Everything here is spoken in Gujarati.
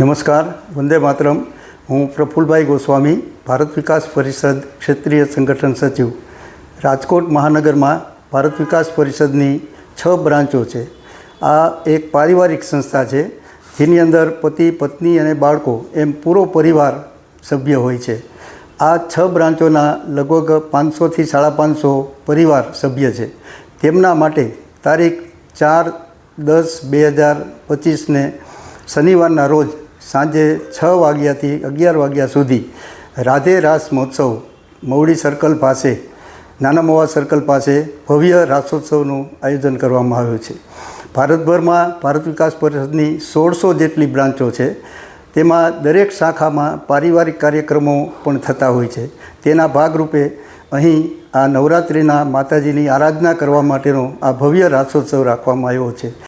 નમસ્કાર, વંદે માતરમ. હું પ્રફુલભાઈ ગોસ્વામી, ભારત વિકાસ પરિષદ ક્ષેત્રીય સંગઠન સચિવ. રાજકોટ મહાનગરમાં ભારત વિકાસ પરિષદની છ બ્રાન્ચો છે. આ એક પારિવારિક સંસ્થા છે, જેની અંદર પતિ, પત્ની અને બાળકો એમ પૂરો પરિવાર સભ્ય હોય છે. આ છ બ્રાન્ચોના લગભગ પાંચસોથી સાડા પાંચસો પરિવાર સભ્ય છે. તેમના માટે તારીખ ચાર દસ બે હજાર પચીસને શનિવારના રોજ સાંજે છ વાગ્યાથી અગિયાર વાગ્યા સુધી રાધે રાસ મહોત્સવ મવડી સર્કલ પાસે, નાના મોવા સર્કલ પાસે ભવ્ય રાસોત્સવનું આયોજન કરવામાં આવ્યું છે. ભારતભરમાં ભારત વિકાસ પરિષદની સોળસો જેટલી બ્રાન્ચો છે. તેમાં દરેક શાખામાં પારિવારિક કાર્યક્રમો પણ થતા હોય છે. તેના ભાગરૂપે અહીં આ નવરાત્રિના માતાજીની આરાધના કરવા માટેનો આ ભવ્ય રાસોત્સવ રાખવામાં આવ્યો છે.